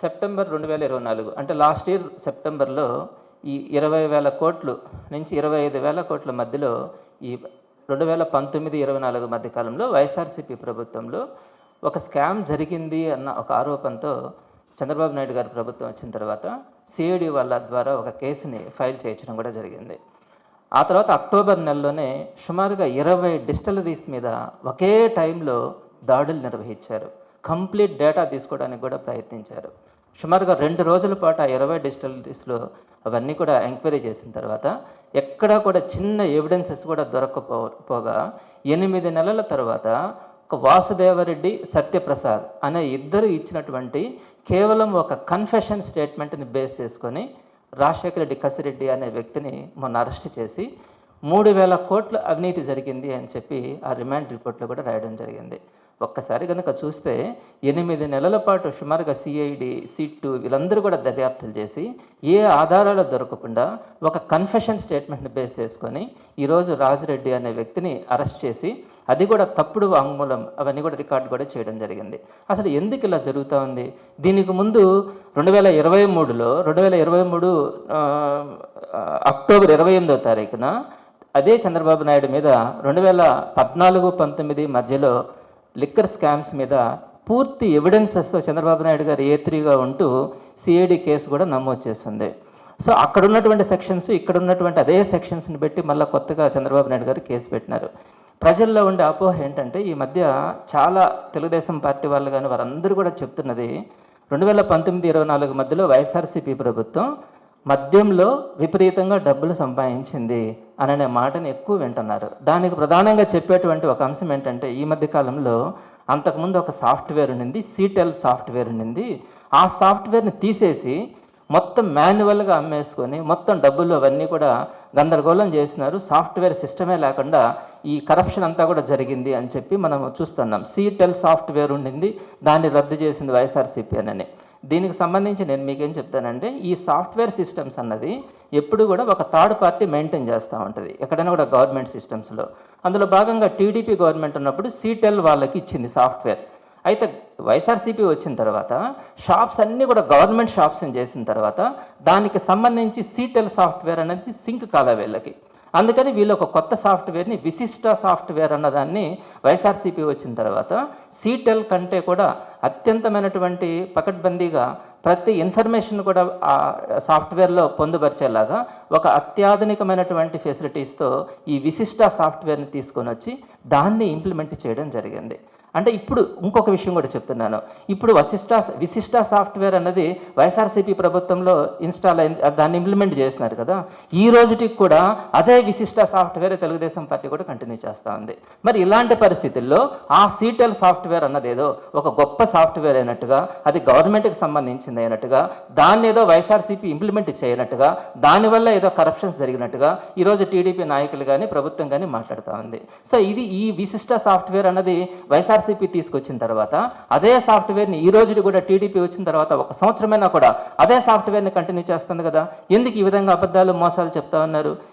September రెండు వేల ఇరవై నాలుగు అంటే లాస్ట్ ఇయర్ సెప్టెంబర్లో ఈ ఇరవై వేల కోట్లు నుంచి ఇరవై ఐదు వేల కోట్ల మధ్యలో ఈ రెండు వేల పంతొమ్మిది ఇరవై నాలుగు మధ్య కాలంలో వైఎస్ఆర్సీపీ ప్రభుత్వంలో ఒక స్కామ్ జరిగింది అన్న ఒక ఆరోపణతో చంద్రబాబు నాయుడు గారి ప్రభుత్వం వచ్చిన తర్వాత సిఐడి వాళ్ళ ద్వారా ఒక కేసుని ఫైల్ చేయించడం కూడా జరిగింది. ఆ తర్వాత అక్టోబర్ నెలలోనే సుమారుగా ఇరవై డిస్టలరీస్ మీద ఒకే టైంలో దాడులు నిర్వహించారు. కంప్లీట్ డేటా తీసుకోవడానికి కూడా ప్రయత్నించారు. సుమారుగా రెండు రోజుల పాటు ఆ ఇరవై డిస్టిలరీస్లో అవన్నీ కూడా ఎంక్వైరీ చేసిన తర్వాత ఎక్కడా కూడా చిన్న ఎవిడెన్సెస్ కూడా దొరకపో పోగా ఎనిమిది నెలల తర్వాత ఒక వాసుదేవరెడ్డి సత్యప్రసాద్ అనే ఇద్దరు ఇచ్చినటువంటి కేవలం ఒక కన్ఫెషన్ స్టేట్మెంట్ని బేస్ చేసుకొని రాజశేఖర రెడ్డి కసిరెడ్డి అనే వ్యక్తిని మొన్న అరెస్ట్ చేసి మూడు వేల కోట్ల అవినీతి జరిగింది అని చెప్పి ఆ రిమాండ్ రిపోర్ట్లో కూడా రాయడం జరిగింది. ఒక్కసారి కనుక చూస్తే ఎనిమిది నెలల పాటు సుమారుగా సిఐడి సిట్టు వీళ్ళందరూ కూడా దర్యాప్తులు చేసి ఏ ఆధారాలు దొరకకుండా ఒక కన్ఫెషన్ స్టేట్మెంట్ని బేస్ చేసుకొని ఈరోజు రాజిరెడ్డి అనే వ్యక్తిని అరెస్ట్ చేసి అది కూడా తప్పుడు వాంగ్మూలం అవన్నీ కూడా రికార్డు కూడా చేయడం జరిగింది. అసలు ఎందుకు ఇలా జరుగుతూ ఉంది? దీనికి ముందు రెండు వేల ఇరవై మూడులో రెండు వేల ఇరవై మూడు అక్టోబర్ ఇరవై ఎనిమిదో తారీఖున అదే చంద్రబాబు నాయుడు మీద రెండు వేల పద్నాలుగు పంతొమ్మిది మధ్యలో లిక్కర్ స్కామ్స్ మీద పూర్తి ఎవిడెన్సెస్తో చంద్రబాబు నాయుడు గారు ఏ త్రీగా ఉంటూ సిఐడి కేసు కూడా నమోదు చేస్తుంది. సో అక్కడ ఉన్నటువంటి సెక్షన్స్ ఇక్కడ ఉన్నటువంటి అదే సెక్షన్స్ని పెట్టి మళ్ళీ కొత్తగా చంద్రబాబు నాయుడు గారు కేసు పెట్టినారు. ప్రజల్లో ఉండే అపోహ ఏంటంటే ఈ మధ్య చాలా తెలుగుదేశం పార్టీ వాళ్ళు కానీ వారందరూ కూడా చెప్తున్నది రెండు వేల పంతొమ్మిది ఇరవై నాలుగు మధ్యలో వైఎస్ఆర్సీపీ ప్రభుత్వం మద్యంలో విపరీతంగా డబ్బులు సంపాదించింది. అననే మాటని ఎక్కువ వింటున్నారు. దానికి ప్రధానంగా చెప్పేటువంటి ఒక అంశం ఏంటంటే ఈ మధ్య కాలంలో అంతకుముందు ఒక సాఫ్ట్వేర్ ఉండింది సీటెల్ సాఫ్ట్వేర్ ఉండింది. ఆ సాఫ్ట్వేర్ని తీసేసి మొత్తం మాన్యువల్గా అమ్మేసుకొని మొత్తం డబ్బులు అవన్నీ కూడా గందరగోళం చేసినారు. సాఫ్ట్వేర్ సిస్టమే లేకుండా ఈ కరప్షన్ అంతా కూడా జరిగింది అని చెప్పి మనం చూస్తున్నాం. సీటెల్ సాఫ్ట్వేర్ ఉండింది దాన్ని రద్దు చేసింది వైఎస్ఆర్సీపీ అని దీనికి సంబంధించి నేను మీకేం చెప్తానంటే ఈ సాఫ్ట్వేర్ సిస్టమ్స్ అన్నది ఎప్పుడు కూడా ఒక థర్డ్ పార్టీ మెయింటైన్ చేస్తూ ఉంటుంది. ఎక్కడైనా కూడా గవర్నమెంట్ సిస్టమ్స్లో. అందులో భాగంగా టీడీపీ గవర్నమెంట్ ఉన్నప్పుడు సీటెల్ వాళ్ళకి ఇచ్చింది సాఫ్ట్వేర్. అయితే వైఎస్ఆర్సీపీ వచ్చిన తర్వాత షాప్స్ అన్నీ కూడా గవర్నమెంట్ షాప్స్ చేసిన తర్వాత దానికి సంబంధించి సీటెల్ సాఫ్ట్వేర్ అనేది సింక్ కాల వీళ్ళకి. అందుకని వీళ్ళు ఒక కొత్త సాఫ్ట్వేర్ని విశిష్ట సాఫ్ట్వేర్ అన్నదాన్ని వైఎస్ఆర్సీపీ వచ్చిన తర్వాత సీటెల్ కంటే కూడా అత్యంతమైనటువంటి పకడ్బందీగా ప్రతి ఇన్ఫర్మేషన్ కూడా ఆ సాఫ్ట్వేర్లో పొందుపరిచేలాగా ఒక అత్యాధునికమైనటువంటి ఫెసిలిటీస్తో ఈ విశిష్ట సాఫ్ట్వేర్ని తీసుకొని వచ్చి దాన్ని ఇంప్లిమెంట్ చేయడం జరిగింది. అంటే ఇప్పుడు ఇంకొక విషయం కూడా చెప్తున్నాను. ఇప్పుడు వశిష్ట విశిష్ట సాఫ్ట్వేర్ అన్నది వైఎస్ఆర్సీపీ ప్రభుత్వంలో ఇన్స్టాల్ అయింది దాన్ని ఇంప్లిమెంట్ చేసినారు కదా. ఈ రోజుటికి కూడా అదే విశిష్ట సాఫ్ట్వేర్ తెలుగుదేశం పార్టీ కూడా కంటిన్యూ చేస్తూ ఉంది. మరి ఇలాంటి పరిస్థితుల్లో ఆ సీటెల్ సాఫ్ట్వేర్ అన్నది ఏదో ఒక గొప్ప సాఫ్ట్వేర్ అయినట్టుగా అది గవర్నమెంట్కి సంబంధించింది అయినట్టుగా దాన్ని ఏదో వైఎస్ఆర్సీపీ ఇంప్లిమెంట్ చేయనట్టుగా దానివల్ల ఏదో కరప్షన్స్ జరిగినట్టుగా ఈరోజు టీడీపీ నాయకులు కానీ ప్రభుత్వం కానీ మాట్లాడుతూ ఉంది. సో ఇది ఈ ఈ విశిష్ట సాఫ్ట్వేర్ అన్నది వైఎస్ఆర్సీపీ తీసుకొచ్చిన తర్వాత అదే సాఫ్ట్వేర్ని ఈ రోజు కూడా టీడీపీ వచ్చిన తర్వాత ఒక సంవత్సరమైనా కూడా అదే సాఫ్ట్వేర్ని కంటిన్యూ చేస్తుంది కదా? ఎందుకు ఈ విధంగా అబద్ధాలు మోసాలు చెప్తా ఉన్నారు?